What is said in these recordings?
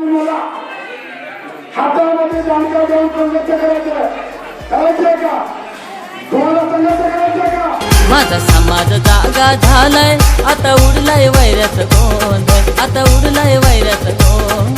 मला हातामध्ये जाणकार देऊन संघर्ष करायचं करायचंय का? तुम्हाला संघर्ष करायचंय का? माझा समाज जागा झालाय. आता उडलाय वैऱ्याच कोण आता उडलाय वैऱ्याच कोण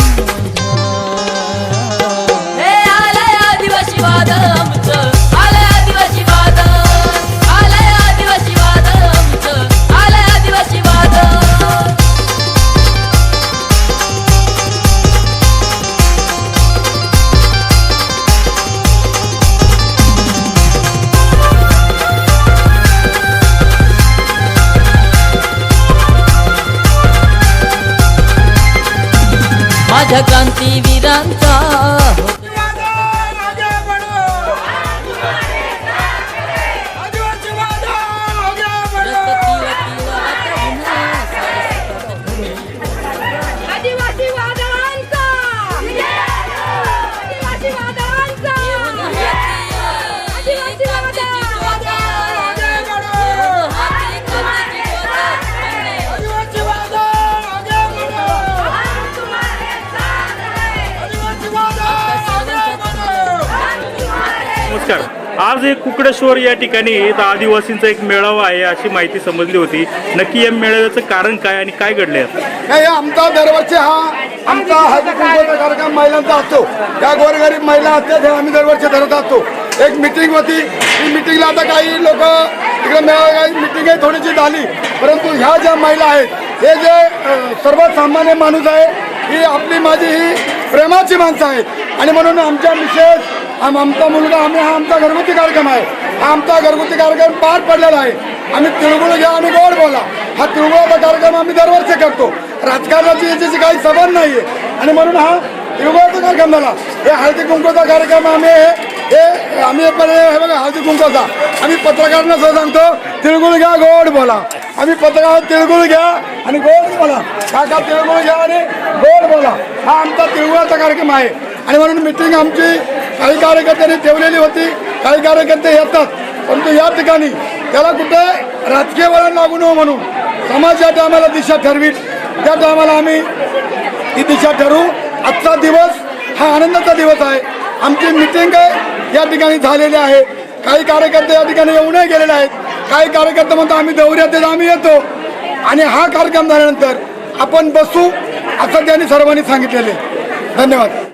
माझ्या क्रांतीवीरांचा नमस्कार. आज एक कुकडेश्वर या ठिकाणी इथं आदिवासींचा एक मेळावा आहे अशी माहिती समजली होती. नक्की या मेळाव्याचं कारण काय आणि काय घडले नाही आमचा दरवर्षी हा आमचा हा कार्यक्रम महिलांचा असतो त्या गोरगरीब महिला असतात हे आम्ही दरवर्षी धरत असतो. एक मिटिंग होती. ती मिटिंगला आता काही लोक इकडे मेळावा मिटिंग आहे थोडीशी झाली. परंतु ह्या ज्या महिला आहेत हे जे सर्वात सर्वसामान्य माणूस आहे ही आपली माझी ही प्रेमाची माणसं आहेत. आणि म्हणून आमच्या मिसेस आम आमचा मुलगा आम्ही हा आमचा घरगुती कार्यक्रम आहे. हा आमचा घरगुती कार्यक्रम पार पडलेला आहे. आम्ही तिळगुळ घ्या आणि गोड बोला. हा तिळगुळाचा कार्यक्रम आम्ही दरवर्षी करतो. राजकारणाची याची काही संबंध नाही आहे आणि म्हणून हा तिळगुळाचा कार्यक्रम झाला. हे हळदी कुंकूचा कार्यक्रम आम्ही हे हे आम्ही पण हे बघा हळदी कुंकूचा. आम्ही पत्रकारांना सुद्धा सांगतो तिळगुळ घ्या गोड बोला. आम्ही पत्रकार तिळगुळ घ्या आणि गोड बोला. काका तिळगुळ घ्या आणि गोड बोला. हा आमचा तिळगुळाचा कार्यक्रम आहे. आणि म्हणून मिटिंग आमची काही कार्यकर्त्यांनी ठेवलेली होती काही कार्यकर्ते येतात. परंतु या ठिकाणी त्याला कुठे राजकीय वळण लागू नये म्हणून समाज ज्या टायमाला दिशा ठरवील. त्या टायमाला आम्ही ही दिशा ठरवू. आजचा दिवस हा आनंदाचा दिवस आहे. आमची मिटिंग या ठिकाणी झालेली आहे. काही कार्यकर्ते या ठिकाणी येऊनही गेलेले आहेत. काही कार्यकर्ते म्हणतात आम्ही दौऱ्यात येतो आम्ही येतो. आणि हा कार्यक्रम झाल्यानंतर आपण बसू असं त्यांनी सर्वांनी सांगितलेले धन्यवाद.